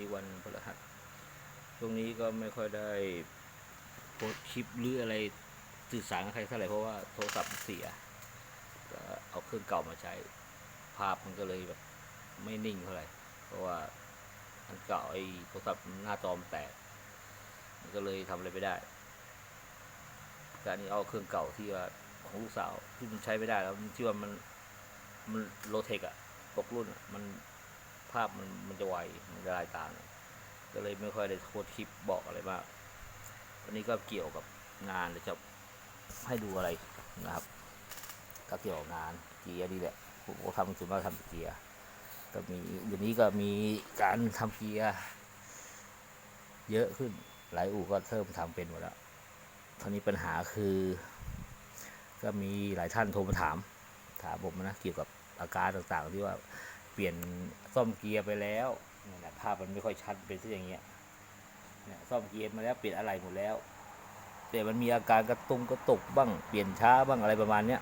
นี้วันพฤหัสช่วงนี้ก็ไม่ค่อยได้โพสคลิปหรืออะไรสื่อสารกับใครเท่าไหร่เพราะว่าโทรศัพท์เสียก็เอาเครื่องเก่ามาใช้ ภาพมันก็เลยแบบไม่นิ่งเท่าไหร่ เพราะว่าอันเก่าไอ้โทรศัพท์หน้าจอมแตก มันก็เลยทำอะไรไม่ได้การนี้เอาเครื่องเก่าที่ว่าของลูกสาวที่มันใช้ไม่ได้แล้วที่ว่ามันมันโลเทคอะตกรุ่นมัน ภาพมันมันจะไวมันจะลายตามก็เลยไม่ค่อยได้โพสต์คลิปบอกอะไรมากวันนี้ก็เกี่ยวกับงานเดี๋ยวจะให้ดูอะไรนะครับ ก็เกี่ยวกับงานเกียร์ดีแหละผมก็ทำส่วนมากทำเกียร์ก็มีเดี๋ยวนี้ก็มีการทำเกียร์เยอะขึ้นหลายอู่ก็เริ่มทำเป็นหมดแล้วทีนี้ปัญหาคือ ก็มีหลายท่านโทรมาถาม ถามผมนะเกี่ยวกับอาการต่างๆที่ว่า ปลี่ยนซ่อมเกียร์ไปแล้วเนี่ยภาพมันไม่ค่อยชัดเป็นที่อย่างเงี้ยเนี่ยซ่อมเกียร์มาแล้วเปลี่ยนอะไรหมดแล้ว แต่มันมีอาการกระตุงกระตุกบ้างเปลี่ยนช้าบ้างอะไรประมาณเนี้ย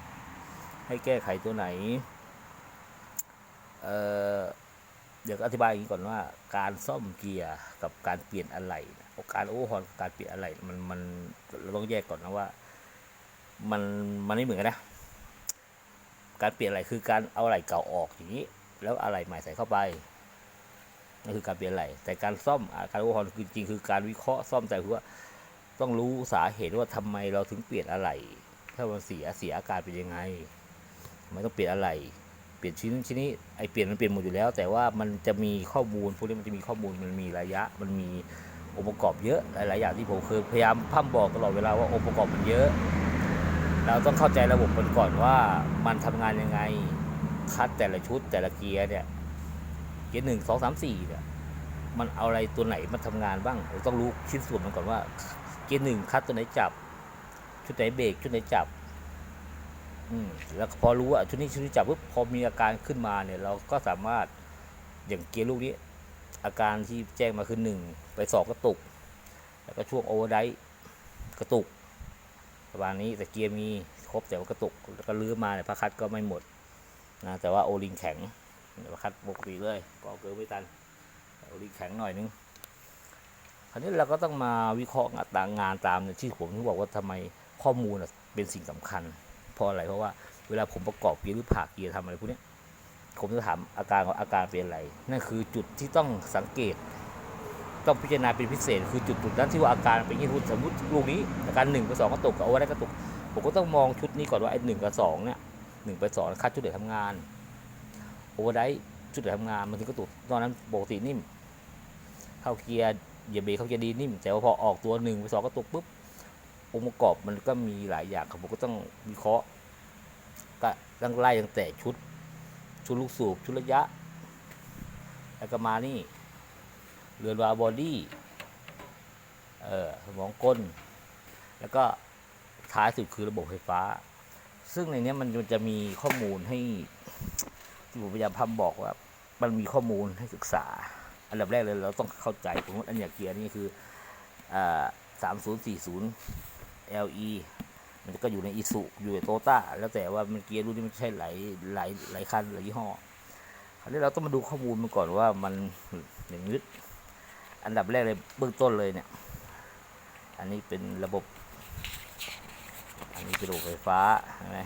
ให้แก้ไขตัวไหนเอ่อเดี๋ยวอธิบายอย่างนี้ก่อนว่า การซ่อมเกียร์กับการเปลี่ยนอะไรนะการโอเวอร์ฮอลกับการเปลี่ยนอะไรมันมันเราต้องแยกก่อนนะว่า มันมันไม่เหมือนกันนะการเปลี่ยนอะไรคือการเอาอะไรเก่าออกอย่างนี้ แล้วอะไรใหม่ใส่เข้าไปนั่นคือการเปลี่ยนอะไรแต่การซ่อมอการอเวอร์คือจริงๆคือการวิเคราะห์ซ่อมแต่คือว่าต้องรู้สาเหตุว่าทำไมเราถึงเปลี่ยนอะไรถ้ามันเสียเสียอาการเป็นยังไงไมันต้องเปลี่ยนอะไรเปลี่ยนชิ้นชิ้นนี้ไอเปลี่ยนมันเปลี่ยนหมดอยู่แล้ว แต่ว่ามันจะมีข้อมูลพวกนี้มันจะมีข้อมูลมันมีระยะ มันมีองค์ประกอบเยอะหลาย ๆ อย่างที่ผมเคยพยายามพร่ำบอกตลอดเวลาว่าองค์ประกอบมันเยอะ เราต้องเข้าใจระบบมันก่อนว่ามันทำงานยังไง คัดแต่ละชุดแต่ละเกียร์เนี่ย เกียร์หนึ่งสองสามสี่เนี่ย มันเอาอะไรตัวไหนมาทำงานบ้างเราต้องรู้ชิ้นส่วนมันก่อนว่า เกียร์หนึ่งคัดตัวไหนจับ ชุดไหนเบรกชุดไหนจับ อืมแล้วพอรู้ว่าชุดนี้ชุดนี้จับปุ๊บพอมีอาการขึ้นมาเนี่ย เราก็สามารถอย่างเกียร์ลูกนี้ อาการที่แจ้งมาคือหนึ่งไปสองกระตุก แล้วก็ช่วงโอเวอร์ไดกระตุกประมาณนี้แต่เกียร์มีครบแต่ว่ากระตุกแล้วก็ลื้อมาเนี่ยพระคัดก็ไม่หมด นะแต่ว่าโอลิงแข็งคัดปกติเลยก็เอาเกินไม่ตันโอลิงแข็งหน่อยนึงคราวนี้เราก็ต้องมาวิเคราะห์งานตามงานตามที่ผมถึงบอกว่าทำไมข้อมูลเป็นสิ่งสำคัญเพราะอะไรเพราะว่าเวลาผมประกอบเกียร์หรือผ่าเกียร์ทำอะไรพวกนี้ผมจะถามอาการของอาการเป็นอะไรนั่นคือจุดที่ต้องสังเกต ต้องพิจารณาเป็นพิเศษ คือจุดจุดนั้นที่ว่าอาการเป็นอยี่างนี้สมมติลูกนี้อาการหนึ่งไปสองกระตุกกับเอาไว้ได้กระตุกผมก็ต้องมองชุดนี้ก่อนว่าไอ้หนึ่งกับสองเนี่ย หนึ่งไปสองคัดชุดเด็กทำงานโอเวอร์ไดชุดเด็กทำงานมันถึงกระตุกตอนนั้นปกตินิ่ม เข้าเกียร์เหยียบเบรกเข้าเกียร์ดีนิ่ม แต่ว่าพอออกตัวหนึ่งไปสองกระตุกปุ๊บองค์ประกอบมันก็มีหลายอย่างครับผมก็ต้องวิเคราะห์ก็ตั้งไล่ตั้งแต่ชุด ชุดลูกสูบชุดระยะ แล้วก็มานี่เรือนวาบอดี้เอ่อสมองก้น แล้วก็ท้ายสุดคือระบบไฟฟ้า ซึ่งในนี้มันจะมีข้อมูลให้ที่ผมพยายามพำบอกว่า มันมีข้อมูลให้ศึกษา อันดับแรกเลยเราต้องเข้าใจสมมติอันอย่างเกียร์นี่คือสามศูนย์สี่ศูนย์ LE มันก็อยู่ในอิสุอยู่ในโตต้าแล้วแต่ว่ามันเกียร์รุ่นนี้มันใช่หลายหลายหลายคันหลายยี่ห้อคราวนี้เราต้องมาดูข้อมูลมันก่อนว่ามันอย่างนี้อันดับแรกเลยเบื้องต้นเลยเนี่ย อันนี้เป็นระบบ อันนี้เป็นระบบไฟฟ้าใช่ไหม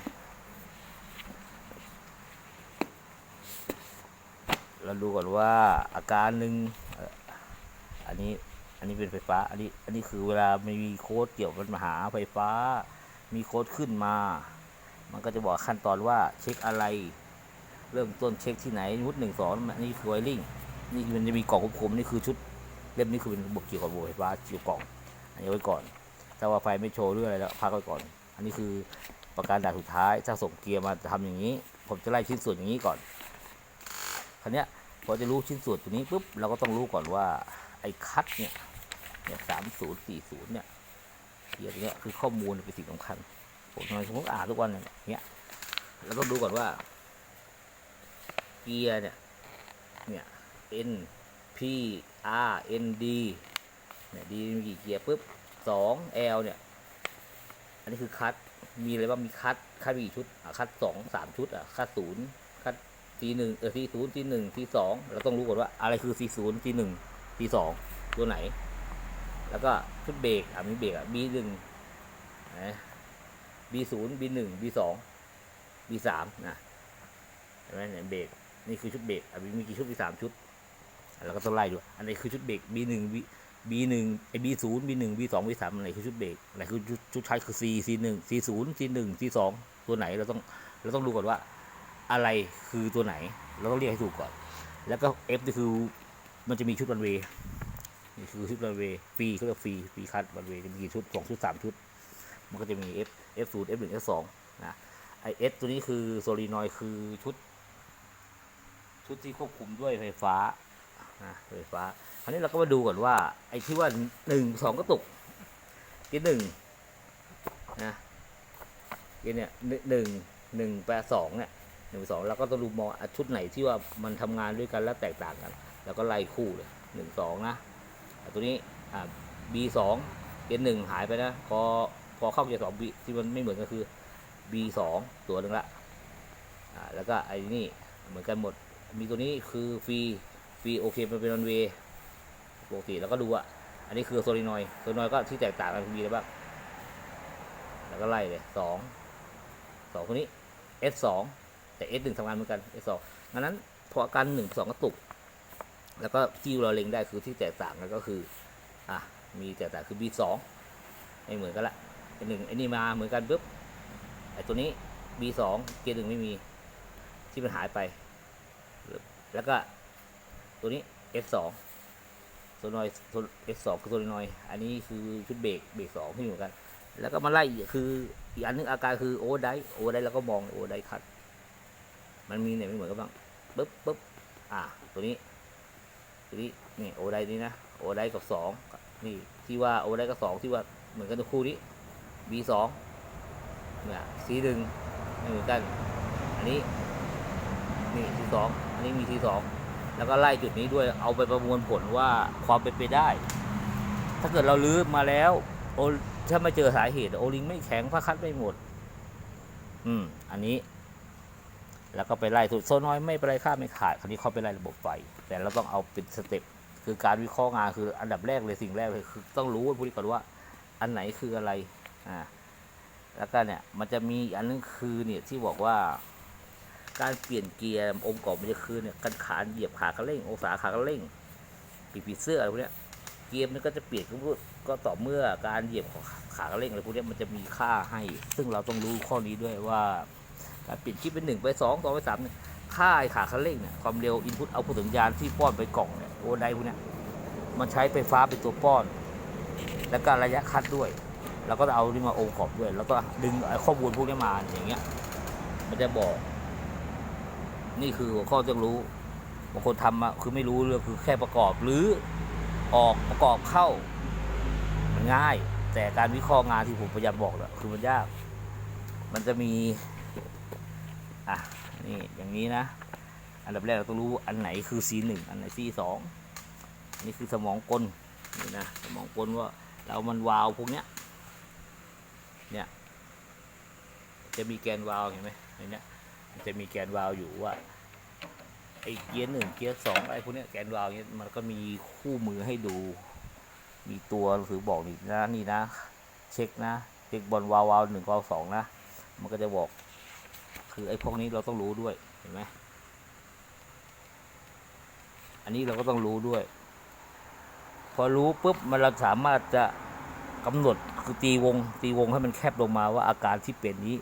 เราดูก่อนว่าอาการหนึ่งอันนี้อันนี้เป็นไฟฟ้า อันนี้อันนี้คือเวลาไม่มีโค้ดเกี่ยวกับปัญหาไฟฟ้า มีโค้ดขึ้นมา มันก็จะบอกขั้นตอนว่าเช็คอะไร เริ่มต้นเช็คที่ไหนชุดหนึ่งสองอันี่คือไวริ่งนี่มันจะมีกล่องควบคุมนี่คือชุดเล่มนี้คือเป็นระบบเกี่ยวกับระบบไฟฟ้าเกี่ยวกล่อง อันนี้ไว้ก่อนถ้าว่าไฟไม่โชว์เรื่ออะไรแล้วพักไว้ก่อน อันนี้คือประการด่านสุดท้ายถ้าส่งเกียร์มาทำอย่างนี้ ผมจะไล่ชิ้นส่วนอย่างนี้ก่อนคราวเนี้ยพอจะรู้ชิ้นส่วนตัวนี้ปุ๊บเราก็ต้องรู้ก่อนว่าไอ้คัดเนี่ยเนี่ยสามศูนย์สี่ศูนย์เนี่ยเกียร์เนี้ยคือข้อมูลเป็นสิ่งสำคัญผมทำไมผมอ่านทุกวันเนี่ยเนี้ยเราต้องดูก่อนว่า เกียร์เนี่ยเนี่ย N P R N D เนี่ย D มีกี่เกียร์ปุ๊บสอง L เนี่ย อันนี้คือคัดมีอะไรบ้างมีคัดคัดมีกี่ชุดอะคัดสองสามชุดอะคัดศูนย์คัด C หนึ่งเออ C ศูนย์ C หนึ่ง C สองเราต้องรู้ก่อนว่าอะไรคือ C ศูนย์ C หนึ่งทีสองตัวไหน แล้วก็ชุดเบรกอะมีเบรกอะ B หนึ่งนะ B ศูนย์ B หนึ่ง B สอง B สามนะเห็นไหมเนี่ยเบรกนี่คือชุดเบรกอะมีกี่ชุด B สามชุดแล้วก็ต้องไล่ดูอันนี้คือชุดเบรก B หนึ่ง B B หนึ่งไอ้ B ศูนย์ B หนึ่ง B สอง B สามอันไหนคือชุดเบรกอันไหนคือชุดชุดใช้คือ C C หนึ่ง C ศูนย์ C หนึ่ง C สองตัวไหนเราต้องเราต้องดูก่อนว่า อะไรคือตัวไหน เราต้องเรียกให้ถูกก่อน แล้วก็ F นี่คือมันจะมีชุดรันเวย์นี่คือชุดรันเวย์ฟรีเขาเรียกฟรีฟรีคัดรันเวย์จะมีกี่ชุดสองชุดสามชุด มันก็จะมี F F ศูนย์ F หนึ่ง F สองนะไอ S ตัวนี้คือโซลีนอยคือชุด ชุดที่ควบคุมด้วยไฟฟ้า นะไฟฟ้า คราวนี้เราก็มาดูก่อนว่า ไอ้ที่ว่าหนึ่งสองกระตุกที่หนึ่งนะกณฑ์เนี่ยหนึ่งหนึ่งแปดสองเนี่ยหนึ่งสองเราก็ต้องดูมองชุดไหนที่ว่ามันทำงานด้วยกันแล้วแตกต่างกัน แล้วก็ไล่คู่เลยหนึ่งสองนะตัวนี้อ่า B สองเกณฑ์หนึ่งหายไปนะพอพอเข้าเกียร์สอง B ที่มันไม่เหมือนกันคือ B สองตัวหนึ่งละอ่าแล้วก็ไอ้นี่เหมือนกันหมดมีตัวนี้คือฟรี ฟีโอเคมันเป็นรันเวย์ปกติแล้วก็ดูอะอันนี้คือโซลินอยโซลินอยก็ที่แตกต่างกันมีอะไรบ้างแล้วก็ไล่เลยสองสองคนนี้ S สองแต่ S หนึ่งทำงานเหมือนกัน S สองดังนั้นพออาการหนึ่งสองกระตุก แล้วก็ที่เราเล็งได้คือที่แตกต่างกันก็คืออะมีแตกต่างคือ B สองไม่เหมือนกันละไอหนึ่งไอนี่มาเหมือนกันปุ๊บไอตัวนี้ B สองเกียร์หนึ่งไม่มีที่มันหายไป แล้วก็ ตัวนี้ S สโซนอยเอสสองคือโซนอย อันนี้คือชุดเบรกเบรกสองที่เหมือนกัน แล้วก็มาไล่คืออีกอันนึงอาการคือโอไดโอไดแล้วก็มองโอไดคัดมันมีเนี่ยไม่เหมือนกันบ้างปึ๊บปึ๊บอ่าตัวนี้ ตัวนี้นี่โอไดนี่นะโอไดกับสองนี่ที่ว่าโอไดกับสองที่ว่าเหมือนกันตัวคู่นี้ B สองเนี่ย C หนึ่งไม่เหมือนกัน อันนี้นี่ C สองอันนี้มี C สอง แล้วก็ไล่จุดนี้ด้วยเอาไปประมวลผลว่าความเป็นไปได้ ถ้าเกิดเราลื้อมาแล้ว โอถ้าไม่เจอสาเหตุ โอลิงไม่แข็งพระคัดไม่หมด อืม อันนี้ แล้วก็ไปไล่สุดโซน้อยไม่เป็นไรค่าไม่ขาด คราวนี้เขาไปไล่ระบบไฟ แต่เราต้องเอาเป็นสเต็ปคือการวิเคราะห์งานคืออันดับแรกเลยสิ่งแรกเลยคือต้องรู้ว่าพูดก่อนว่า อันไหนคืออะไร อ่า แล้วก็เนี่ย มันจะมีอันนึงคือเนี่ยที่บอกว่า การเปลี่ยนเกียร์องค์ประกอบมันจะคือเนี่ยการขาเหยียบขาคันเร่งองศาขาคันเร่งปีกผีเสื้ออะไรพวกเนี้ยเกียร์มันก็จะเปลี่ยนก็พูดก็ต่อเมื่อการเหยียบของขาคันเร่งอะไรพวกเนี้ยมันจะมีค่าให้ ซึ่งเราต้องรู้ข้อนี้ด้วยว่าการเปลี่ยนชิปเป็นหนึ่งไปสองต่อไปสามเนี่ยค่าขาคันเร่งเนี่ยความเร็วอินพุตเอาพุตสัญญาณที่ป้อนไปกล่องเนี่ยโอไดพวกเนี้ยมันใช้ไฟฟ้าเป็นตัวป้อน และการระยะคัดด้วยเราก็จะเอานี่มาองค์ประกอบด้วย แล้วก็ดึงข้อมูลพวกนี้มาอย่างเงี้ยมันจะบอก นี่คือหัวข้อต้องรู้บางคนทำอะคือไม่รู้เรื่องคือแค่ประกอบหรือออกประกอบเข้า มันง่าย แต่การวิเคราะห์งานที่ผมพยายามบอกแหละคือมันยาก มันจะมี อะนี่อย่างนี้นะ อันดับแรกเราต้องรู้อันไหนคือ C1 อันไหน C2 อันนี้คือสมองกลนี่นะสมองกลว่าเรามันวาล์วพวกเนี้ยเนี่ยจะมีแกนวาล์วเห็นไหมในเนี้ย จะมีแกนวาล์วอยู่ว่าไอ้เกียร์หนึ่งเกียร์สองอะไรพวกเนี้ยแกนวาล์วเนี้ยมันก็มีคู่มือให้ดู มีตัวหรือบอกนี่นะนี่นะ เช็คนะเช็คบอลวาล์ววาล์วหนึ่งวาล์วสองนะ มันก็จะบอก คือไอ้พวกนี้เราต้องรู้ด้วยเห็นไหมอันนี้เราก็ต้องรู้ด้วย พอรู้ปุ๊บมันเราสามารถจะกำหนดคือตีวงตีวงให้มันแคบลงมาว่าอาการที่เป็นนี้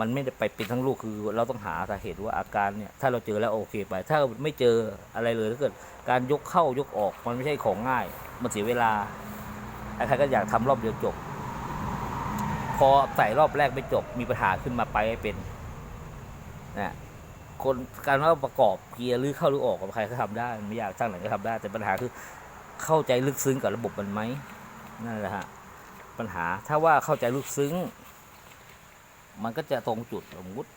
มันไม่ได้ไปเป็นทั้งลูกคือเราต้องหาสาเหตุว่าอาการเนี่ยถ้าเราเจอแล้วโอเคไป ถ้าไม่เจออะไรเลยถ้าเกิด การยกเข้ายกออกมันไม่ใช่ของง่าย มันเสียเวลาใครก็อยากทำรอบเดียวจบ พอใส่รอบแรกไม่จบมีปัญหาขึ้นมาไปให้เป็นนะคนการว่าประกอบเกียร์หรือเข้าหรือออกกับใครก็ทำได้ไม่อยากช่างไหนก็ทำได้ แต่ปัญหาคือเข้าใจลึกซึ้งกับระบบมันไหมนั่นแหละฮะปัญหาถ้าว่าเข้าใจลึกซึ้ง มันก็จะตรงจุดสมมติ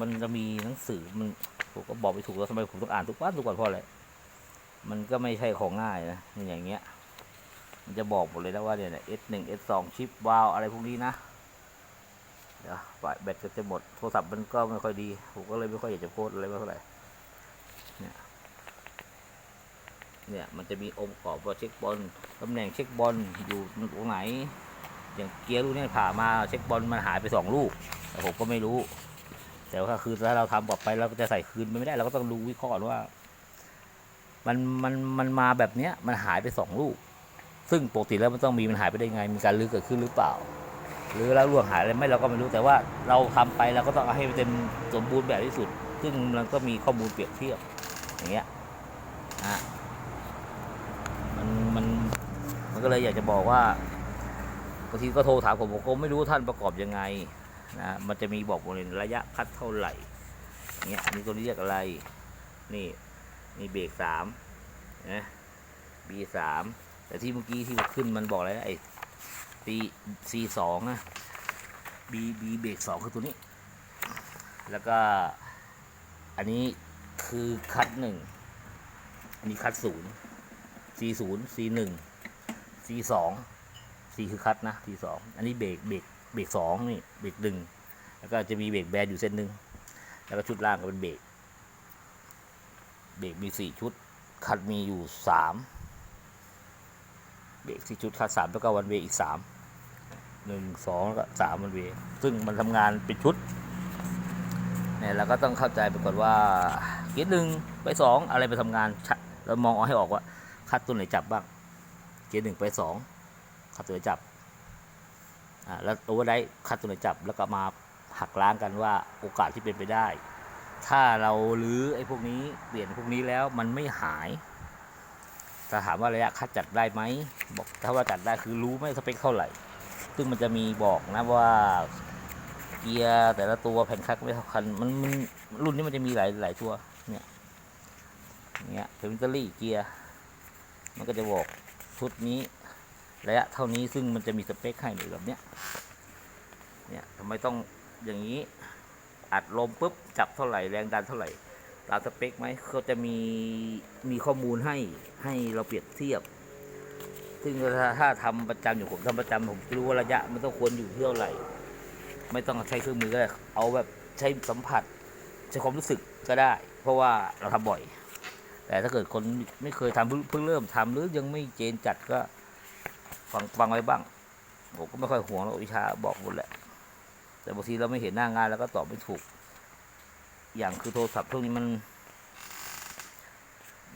มันจะมีหนังสือมันผมก็บอกไปถูกแล้วทำไมผมต้องอ่านทุกวันทุกวันเพราะอะไรมันก็ไม่ใช่ของง่ายนะอย่างเงี้ย มันจะบอกหมดเลยนะว่าเนี่ย S หนึ่ง S สองชิปวาลอะไรพวกนี้นะเดี๋ยวแบตก็จะหมดโทรศัพท์มันก็ไม่ค่อยดีผมก็เลยไม่ค่อยอยากจะโพสอะไรมาเท่าไหร่เนี่ยเนี่ยมันจะมีองค์ประกอบว่าเช็คบอลตำแหน่งเช็คบอลอยู่ตรงไหน อย่างเกียร์ลูกเนี่ยผ่ามาเช็คบอลมันหายไปสองลูกแต่ผมก็ไม่รู้ แต่ว่าคือถ้าเราทำกลับไปเราจะใส่คืนไม่ได้เราก็ต้องรู้วิเคราะห์ก่อนว่า มันมันมันมาแบบเนี้ยมันหายไปสองลูก ซึ่งปกติแล้วมันต้องมีมันหายไปได้ไง มีการลื้อเกิดขึ้นหรือเปล่า หรือแล้วล่วงหายอะไรไหม่เราก็ไม่รู้แต่ว่าเราทำไปเราก็ต้องเอาให้เต็มสมบูรณ์แบบที่สุด ซึ่งมันก็มีข้อมูลเปรียบเทียบอย่างเงี้ยนะมันมันมันก็เลยอยากจะบอกว่าางทีก็โทรถามผมผมก็ไม่รู้ท่านประกอบยังไงนะมันจะมีบอกบริเวณระยะคัดเท่าไหร่เงี้ยอันนี้ตัวนี้เรียกอะไร นี่นี่เบรกสามนะบีสามแต่ที่เมื่อกี้ที่ขึ้นมันบอกอะไรนะไอ้ตีซีสองนะบีบีเบรกสองคือตัวนี้ แล้วก็อันนี้คือคัดหนึ่งอันนี้คัดศูนย์ซีศูนย์ซีหนึ่งซีสอง ซีคือคัดนะซีสองอันนี้เบรกเบรกเบรกสองนี่เบรกหนึ่งแล้วก็จะมีเบรกแบนอยู่เส้นหนึ่งแล้วก็ชุดล่างก็เป็นเบรกเบรกมีสี่ชุด คัดมีอยู่สามเบรกสี่ชุดคัดสามแล้วก็วันเวอีกสามหนึ่งสองแล้วก็สามวันเวซึ่งมันทำงานเป็นชุดเนี่ยเราก็ต้องเข้าใจไปก่อนว่าเกียร์หนึ่งไปสองอะไรไปทำงานเรามองเอาให้ออกว่าคัดตัวไหนจับบ้างเกียร์หนึ่งไปสอง คัดตัวไหนจับอ่าแล้วโอเวอร์ไดรฟ์คัดตัวไหนจับ แล้วก็มาหักล้างกันว่าโอกาสที่เป็นไปได้ ถ้าเราลื้อไอ้พวกนี้เปลี่ยนพวกนี้แล้วมันไม่หายถ้าถามว่าระยะคัดจัดได้ไหมบอกถ้าว่าจัดได้คือรู้ไหมสเปคเท่าไหร่ ซึ่งมันจะมีบอกนะว่าเกียร์แต่ละตัวแผ่นคัดไม่เท่ากันมันมันรุ่นนี้มันจะมีหลายหลายตัวเนี่ยเนี่ยเพนเตอรี่เกียร์มันก็จะบอกชุดนี้ ระยะเท่านี้ซึ่งมันจะมีสเปคให้แบบเนี้ยเนี่ยทำไมต้องอย่างนี้อัดลมปุ๊บจับเท่าไหร่แรงดันเท่าไหร่ตามสเปคไหมเขาจะมีมีข้อมูลให้ให้เราเปรียบเทียบ ซึ่งถ้าถ้าทำประจำอยู่ผมทำประจำผมรู้ว่าระยะมันต้องควรอยู่เท่าไหร่ ไม่ต้องใช้เครื่องมือก็ได้เอาแบบใช้สัมผัสใช้ความรู้สึกก็ได้ เพราะว่าเราทำบ่อย แต่ถ้าเกิดคนไม่เคยทำเพิ่งเพิ่งเริ่มทำหรือยังไม่เจนจัดก็ ฟังฟังไว้บ้างผมก็ไม่ค่อยห่วงหรอกวิชาบอกหมดแหละ แต่บางทีเราไม่เห็นหน้างานแล้วก็ตอบไม่ถูก อย่างคือโทรศัพท์ช่วงนี้มัน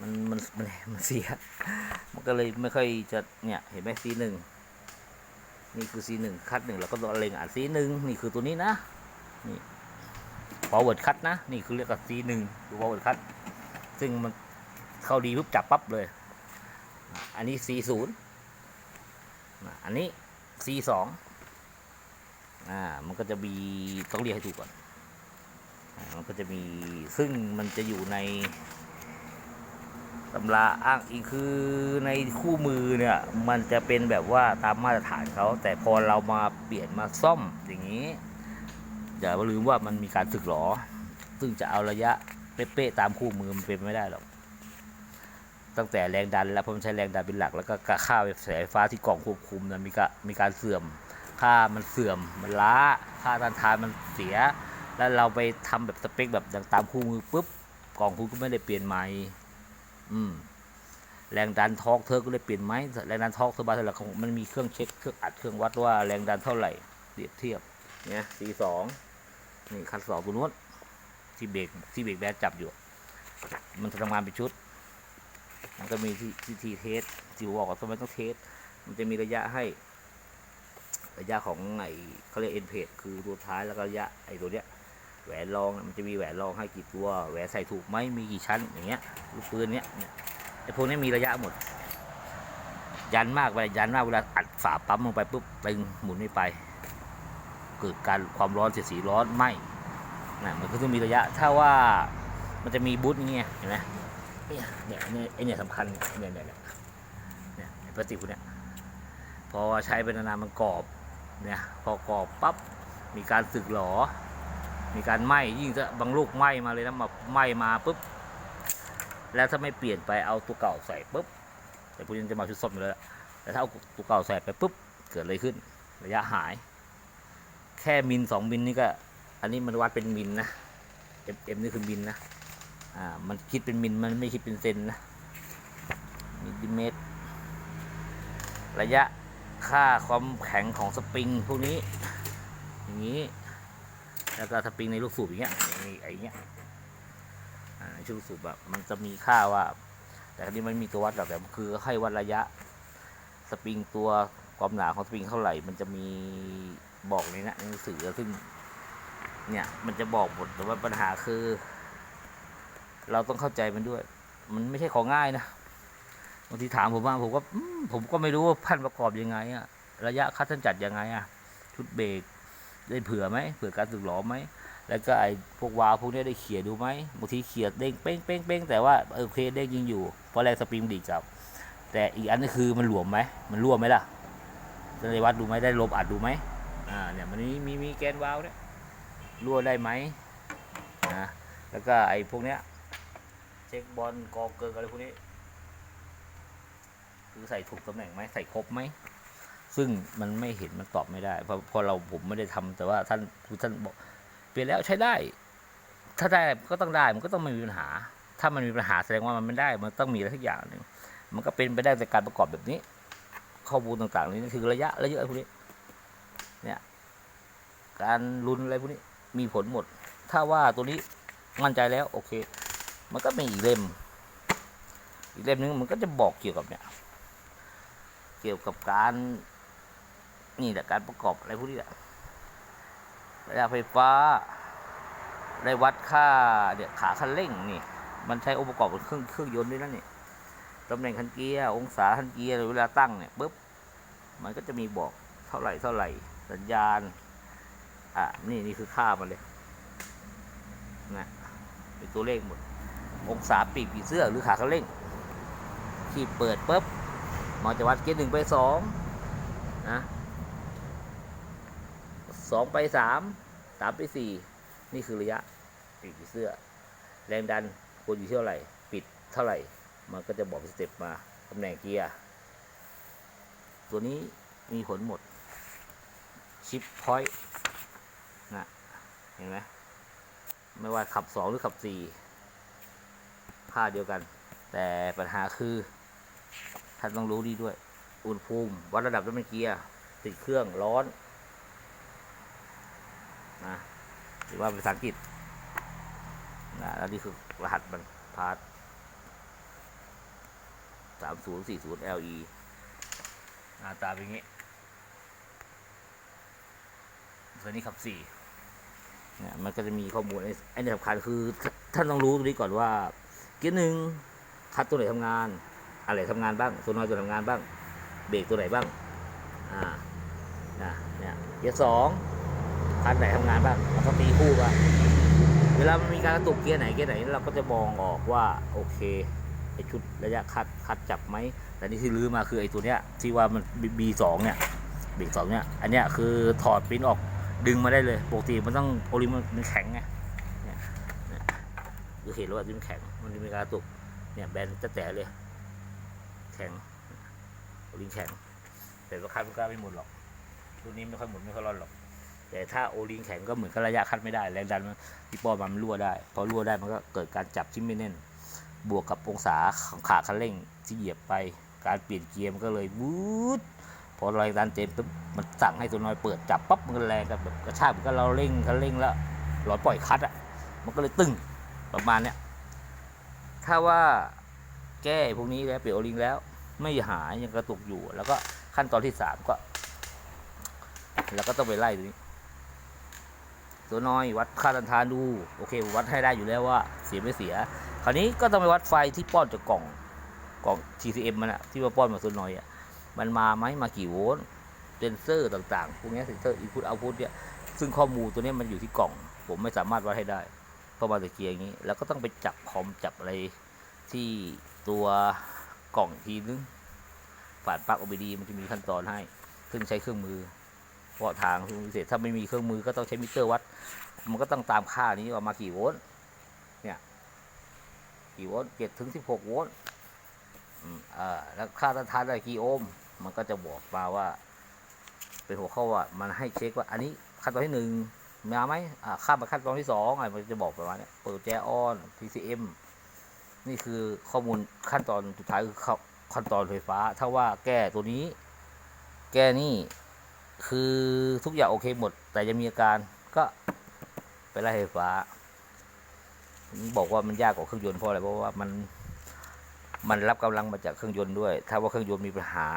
มันมันมันมันเสีย มันก็เลยไม่ค่อยจะเนี่ยเห็นไหมซีหนึ่งนี่คือ C 1คัดหนึ่งเราก็ต้องเล็งอ่าน C 1นี่คือตัวนี้นะนี่ forward cut นะนี่คือเรียกว่า C 1คือ forward cut ซึ่งมันเข้าดีปุ๊บจับปั๊บเลย อันนี้ C 0 อันนี้ C 2อ่ามันก็จะมีต้องเรียกให้ถูกก่อนอมันก็จะมีซึ่งมันจะอยู่ในตำราอ้างอิงคือในคู่มือเนี่ย มันจะเป็นแบบว่าตามมาตรฐานเขาแต่พอเรามาเปลี่ยนมาซ่อมอย่างนี้อย่าลืมว่ามันมีการสึกหรอ ซึ่งจะเอาระยะเป๊ะๆตามคู่มือมันเป็นไม่ได้หรอก ตั้งแต่แรงดัน แล้วเพราะมันใช้แรงดันเป็นหลัก แล้วก็ค่าสายไฟฟ้าที่กล่องควบคุมนะมีการมีการเสื่อม ค่ามันเสื่อมมันล้า ค่าต้านทานมันเสีย แล้วเราไปทำแบบสเปคแบบตามคู่มือปุ๊บกล่องคุณก็ไม่ได้เปลี่ยนใหม่อืมแรงดันทอกเธอก็เลยเปลี่ยนไหมแรงดันทอกเธอบาเท่าไหร่ของมันมีเครื่องเช็คเครื่องอัดเครื่องวัดว่าแรงดันเท่าไหร่เปรียบเทียบเนี่ยสี่สองนี่คันสองตัวนู้นที่เบรกที่เบรกแบนจับอยู่ มันทำงานเป็นชุด มันก็มีที่ที่เทสจิวบอกว่าทำไมต้องเทส มันจะมีระยะให้ ระยะของไอเขาเรียกเอ็นเพจคือตัวท้ายแล้วก็ระยะไอตัวเนี้ยแหวนรองมันจะมีแหวนรองให้กี่ตัว แหวนใส่ถูกไหมมีกี่ชั้นอย่างเงี้ยลูกปืนเนี้ยไอ้พวกนี้มีระยะหมด ยันมากไปยันมากเวลาอัดฝาปั๊มลงไปปุ๊บตึงหมุนไม่ไป เกิดการความร้อนเสียสีร้อนไหมนะมันก็ต้องมีระยะถ้าว่ามันจะมีบูทอย่างเงี้ยเห็นไหม เนี่ยเนี่ยเนี่ยไอเนี่ยสำคัญเนี่ยเนี่ยเนี่ยเนี่ยพลาสติกพวกเนี้ยพอใช้ไปนานๆมันกรอบเนี่ยพอกรอบปั๊บมีการสึกหรอมีการไหม้ยิ่งจะบางลูกไหม้มาเลยนะมาไหม้มาปุ๊บแล้วถ้าไม่เปลี่ยนไปเอาตัวเก่าใส่ปุ๊บแต่พวกนี้จะมาชุดส้มอยู่แล้วแต่ถ้าเอาตัวเก่าใส่ไปปุ๊บเกิดอะไรขึ้น ระยะหาย แค่มิลสองมิลนี่ก็ อันนี้มันวัดเป็นมิลนะ m m นี่คือมิลนะ อ่า มันคิดเป็นมิลมันไม่คิดเป็นเซนนะมิลลิเมตร ระยะค่าความแข็งของสปริงพวกนี้ อย่างนี้ แล้วก็สปริงในลูกสูบอย่างเงี้ยไอ้เงี้ยชุดลูกสูบแบบมันจะมีค่าว่า แต่ครนี้มันมีตัววัดหรอกแต่คือให้วัดระยะ สปริงตัวความหนาของสปริงเท่าไหร่ มันจะมีบอกในนะในหนังสือซึ่งเนี่ยมันจะบอกหมดแต่ว่าปัญหาคือ เราต้องเข้าใจมันด้วย มันไม่ใช่ของง่ายนะบางทีถามผมว่าผมก็ผมก็ไม่รู้ว่าพันประกอบยังไงอะระยะคัดท่านจัดยังไงอะชุดเบรกได้เผื่อไหมเผื่อการสึกหลอมไหมแล้วก็ไอ้พวกวาล์วพวกนี้ได้เขี่ยดูไหมบางทีเขี่ยเด้งเป้งเป้งเป้งแต่ว่าเออโอเคเด้งยิงอยู่เพราะแรงสปริงดีกับ แต่อีกอันนึงคือมันหลวมไหมมันรั่วไหมล่ะจะได้วัดดูไหมได้ลบอัดดูไหมอ่าเนี่ยมันมีมีมีแกนวาล์วเนี่ยรั่วได้ไหมนะแล้วก็ไอ้พวกเนี้ย เช็คบอลกอเกินอะไรพวกนี้ คือใส่ถูกตำแหน่งไหมใส่ครบไหม ซึ่งมันไม่เห็นมันตอบไม่ได้ เพราะพอเราผมไม่ได้ทำแต่ว่าท่านคือท่านบอกเปลี่ยนแล้วใช้ได้ ถ้าได้ก็ต้องได้มันก็ต้องไม่มีปัญหา ถ้ามันมีปัญหาแสดงว่ามันไม่ได้ มันต้องมีอะไรสักอย่างหนึ่งมันก็เป็นไปได้จากการประกอบแบบนี้ ข้อมูลต่างๆนี่คือระยะระยะไรพวกนี้เนี่ยการลุ้นอะไรพวกนี้มีผลหมด ถ้าว่าตัวนี้มั่นใจแล้วโอเค มันก็มีอีกเล่ม อีกเล่มนึงมันก็จะบอกเกี่ยวกับเนี่ย เกี่ยวกับการนี่แหละการประกอบอะไรพวกนี้แหละระยะไฟฟ้าได้วัดค่าเนี่ยขาคันเร่งนี่ มันใช้องค์ประกอบเป็นเครื่องเครื่องยนต์ด้วยนะนี่ตำแหน่งคันเกียร์องศาคันเกียร์หรือเวลาตั้งเนี่ยปุ๊บมันก็จะมีบอกเท่าไหร่เท่าไหร่ สัญญาณ อะนี่นี่คือค่ามันเลยนะเป็นตัวเลขหมด องศาปีกผีเสื้อหรือขาคันเร่งที่เปิดปุ๊บมันจะวัดเกณฑ์หนึ่งไปสองนะสองไปสามสามไปสี่นี่คือระยะปีกผีเสื้อ แรงดันควรอยู่เท่าไหร่ ปิดเท่าไหร่ มันก็จะบอกสเต็ปมาตำแหน่งเกียร์ตัวนี้มีผลหมด ชิปพอยต์นะเห็นไหมไม่ว่าขับสองหรือขับสี่าเดียวกัน แต่ปัญหาคือท่านต้องรู้ดีด้วย อุณหภูมิวัดระดับน้ำมันเกียร์ติดเครื่องร้อนนะหรือว่าภาษาอังกฤษนะแล้วนี่คือรหัสมันพาร์ทสามศูนย์สี่ศูนย์ LE หน้าตาเป็นอย่างนี้ตัวนี้ขับสี่เนี่ยมันก็จะมีข้อมูลไอ้ไอ้นี่สำคัญคือท่านต้องรู้ตรงนี้ก่อนว่า เกียร์หนึ่งคัดตัวไหนทำงาน อะไรทำงานบ้างตัวน้อยตัวทำงานบ้าง เบรกตัวไหนบ้าง อ่านะเนี่ยเกียร์สองคันไหนทำงานบ้างแล้วก็ตีคู่กันเวลามันมีการกระตุกเกียร์ไหนเกียร์ไหนเราก็จะมองออกว่าโอเคไอชุดระยะคัดคัดจับไหมแต่นี่ที่ลื้อมาคือไอตัวเนี้ยที่ว่ามัน B สองเนี่ยเบรกสองเนี่ยอันเนี้ยคือถอดปริ้นออกดึงมาได้เลยปกติมันต้องโอลิมมันแข็งไง คือเห็นแล้วว่าที่มันแข็ง มันมีการตุก เนี่ยแบนจะแต่เลย แข็งโอลิงแข็ง แต่ราคามันก็ไม่หมดหรอกรุ่นนี้ไม่ค่อยหมดไม่ค่อยร้อนหรอก แต่ถ้าโอลิงแข็งก็เหมือนกับระยะคัดไม่ได้ แรงดันมันที่ป้อมันรั่วได้ พอรั่วได้มันก็เกิดการจับที่ไม่แน่น บวกกับองศาของขาคันเร่งที่เหยียบไป การเปลี่ยนเกียร์มันก็เลยวูดพอแรงดันเต็มปุ๊บมันสั่งให้ตัวน้อยเปิดจับปั๊บมันแรงกับแบบกระชากเหมือนกับเราเร่งคันเร่งแล้วหลอดปล่อยคัดอะ มันก็เลยตึง ประมาณเนี้ยถ้าว่าแก้พวกนี้แล้วเปลี่ยนโอลิงแล้ว ไม่หายยังกระตุกอยู่ แล้วก็ขั้นตอนที่สามก็ แล้วก็ต้องไปไล่ตรงนี้ ตัวน้อยวัดค่าตันทานดู โอเค วัดให้ได้อยู่แล้วว่า เสียไม่เสีย คราวนี้ก็ต้องไปวัดไฟที่ป้อนจากกล่องกล่อง TCM มันอะที่ว่าป้อนมาตัวน้อยอะมันมาไหมมากี่โวลต์เซนเซอร์ต่างๆ พวกนี้เซนเซอร์อินพุตเอาพุตเนี่ย ซึ่งข้อมูลตัวนี้มันอยู่ที่กล่อง ผมไม่สามารถวัดให้ได้ เพราะมาต่เกียร์อย่างนี้ แล้วก็ต้องไปจับคอมจับอะไรที่ตัวกล่องทีนึงฝาดปลั๊ก OBD มันจะมีขั้นตอนให้ ซึ่งใช้เครื่องมือเพราะทางพิเศษถ้าไม่มีเครื่องมือก็ต้องใช้มิเตอร์วัด มันก็ต้องตามค่านี้ว่ามากี่โวลต์เนี่ยกี่โวลต์เจ็ดถึงสิบหกโวลต์อ่าแล้วค่าต้านทานได้กี่โอห์มมันก็จะบอกมาว่า เป็นหัวข้อว่ามันให้เช็คว่าอันนี้ขั้นตอนที่หนึ่ง มาไหมอ่าข้ามไปขั้นตอนที่สองอะไรมันจะบอกประมาณนี้เปิดแจออน PCM นี่คือข้อมูลขั้นตอนสุดท้ายคือขั้นตอนไฟฟ้า ถ้าว่าแก้ตัวนี้ แก้นี่คือทุกอย่างโอเคหมด แต่ยังมีอาการก็ไปไล่ไฟฟ้าผมบอกว่ามันยากกว่าเครื่องยนต์เพราะอะไรเพราะว่ามันมันรับกำลังมาจากเครื่องยนต์ด้วย ถ้าว่าเครื่องยนต์มีปัญหา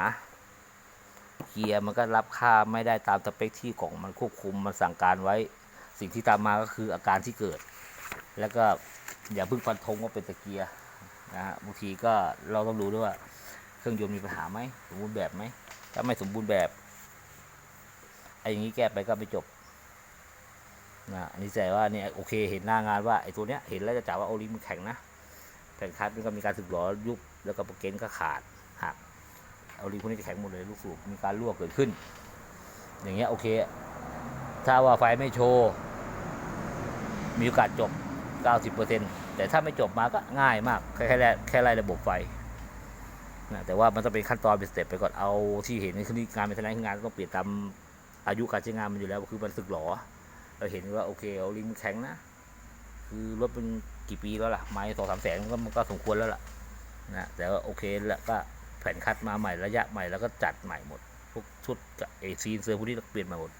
เกียร์มันก็รับค่าไม่ได้ตามสเปคที่ของมันควบคุมมันสั่งการไว้ สิ่งที่ตามมาก็คืออาการที่เกิด แล้วก็อย่าเพิ่งฟันธงว่าเป็นตะเกียร์นะฮะบางทีก็เราต้องดูด้วยว่าเครื่องยนต์มีปัญหาไหมสมบูรณ์แบบไหมถ้าไม่สมบูรณ์แบบไอ้อย่างนี้แก้ไปก็ไม่จบนะอันนี้แต่ว่าเนี่ยโอเคเห็นหน้างานว่าไอ้ตัวเนี้ยเห็นแล้วจะจ่าว่าโอลิมมันแข็งนะแผ่นคัดมันก็มีการสึกหรอยุบแล้วก็โปรเกนก็ขาดหักโอลิมพวกนี้จะแข็งหมดเลยลูกสูบมีการรั่วเกิดขึ้น อย่างเงี้ยโอเค ถ้าว่าไฟไม่โชว์ มีโอกาสจบ 90%แต่ถ้าไม่จบมาก็ง่ายมาก แค่แค่ไล่แค่ไล่ระบบไฟนะแต่ว่ามันต้องเป็นขั้นตอนเป็นสเต็ปไปก่อนเอาที่เห็นในคืองานเป็นทนายงานต้องเปลี่ยนตามอายุการใช้งานมันอยู่แล้วคือมันสึกหรอเราเห็นว่าโอเคเอาลิงแข็งนะ คือรถเป็นกี่ปีแล้วล่ะไม้สองสามแสนมันก็มันก็สมควรแล้วล่ะนะแต่ว่าโอเคแล้วก็แผ่นคัดมาใหม่ระยะใหม่แล้วก็จัดใหม่หมดพวกชุดเอซีนเซอร์พวกนี้เปลี่ยนมาหมด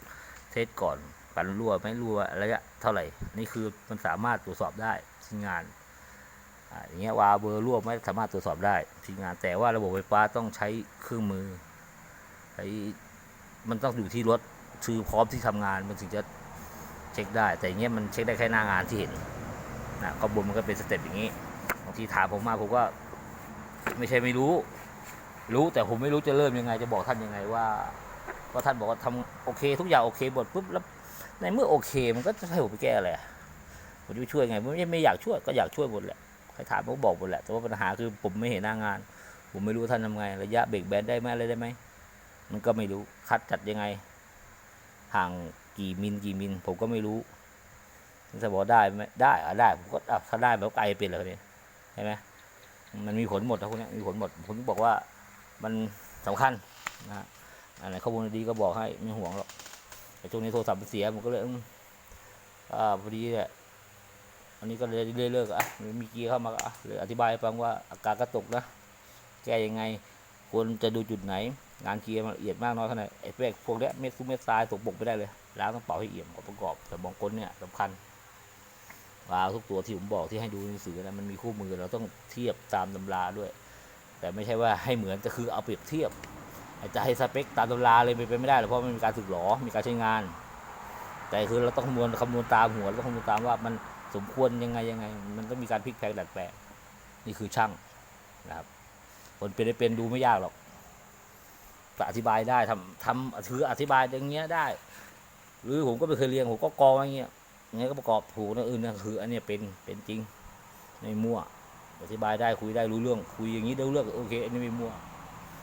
เทสก่อน กันรั่วไม่รั่วระยะเท่าไหร่ นี่คือมันสามารถตรวจสอบได้ที่งานอย่างเงี้ยวาเบอร์รั่วไม่สามารถตรวจสอบได้ที่งาน แต่ว่าระบบไฟฟ้าต้องใช้เครื่องมือใช้มันต้องอยู่ที่รถคือพร้อมที่ทำงานมันถึงจะเช็คได้ แต่อย่างเงี้ยมันเช็คได้แค่หน้างานที่เห็นนะข้อมูลมันก็เป็นสเต็ปอย่างนี้บางทีถามผมมาผมก็ไม่ใช่ไม่รู้ รู้แต่ผมไม่รู้จะเริ่มยังไง จะบอกท่านยังไงว่าก็ท่านบอกว่าทำโอเค ทุกอย่างโอเคหมดปุ๊บแล้ว ในเมื่อโอเคมันก็จะให้ผมไปแก้อะไรผมจะไปช่วยไงไม่ไม่อยากช่วยก็อยากช่วยหมดแหละใครถามผมก็บอกหมดแหละแต่ว่าปัญหาคือผมไม่เห็นหน้างาน ผมไม่รู้ท่านทำไง ระยะเบรกแบนได้ไหมอะไรได้ไหมมันก็ไม่รู้คัดจัดยังไงห่างกี่มิลกี่มิลผมก็ไม่รู้ถ้าบอกได้ไหมได้อะได้ผมก็ถ้าได้มันก็ไกลเป็นเลยเนี่ยใช่ไหมมันมีผลหมดนะพวกเนี้ยมีผลหมดผมถึงบอกว่ามันสำคัญนะฮะอะไรข้อมูลดีก็บอกให้ไม่ห่วงหรอก แต่ช่วงนี้โทรศัพท์มันเสียผมก็เลยอ่าพอดีเนี่ยอันนี้ก็เลยเรื่อเลิกอะมีเกียร์เข้ามาอะเลยอธิบายฟังว่าอาการกระตุกนะแก้ยังไงควรจะดูจุดไหน งานเกียร์มันละเอียดมากน้อยเท่าไหร่ไอ้พวกพวกเนี้ยเม็ดซุ้มเม็ดทรายตกบกไม่ได้เลยล้างต้องเป่าให้เอี่ยมอาประกอบแต่บางคนเนี่ยสำคัญวาวทุกตัวที่ผมบอกที่ให้ดูในหนังสือนะมันมีคู่มือเราต้องเทียบตามตำราด้วย แต่ไม่ใช่ว่าให้เหมือนจะคือเอาเปรียบเทียบ จะให้สเปคตามตำราเลยไปนไปไม่ได้หรอกเพราะมันมีการสึกหรอมีการใช้งาน แต่คือเราต้องคำนวณคำนวณตามหัวเราต้องคำนวณตามว่ามันสมควรยังไงยังไง มันต้องมีการพลิกแพลงดัดแปลงนี่คือช่างนะครับ คนเป็นได้เป็นดูไม่ยากหรอกแต่อธิบายได้ทำทำถืออธิบายอย่างเงี้ยได้ หรือผมก็ไม่เคยเรียนผมก็กองอย่างเงี้ยงเงี้ยก็ประกอบถูกนะอื่นนะคือ อันเนี้ยเป็นเป็นจริงในมั่ว อธิบายได้คุยได้รู้เรื่อง คุยอย่างนี้ได้เรื่องโอเคอันนี้ไม่มั่ว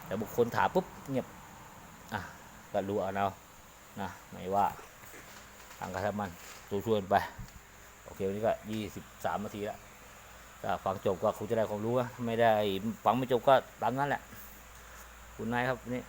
แต่บุคคลถามปุ๊บเงียบอะก็รู้เอาเนาะนะไม่ว่าทางกระทำมันตัวชวนไป โอเควันนี้ก็ยี่สิบสามนาทีแล้วถ้าฟังจบก็คุณจะได้ความรู้นะไม่ได้ฟังไม่จบก็ตามนั้นแหละ คุณนายครับนี่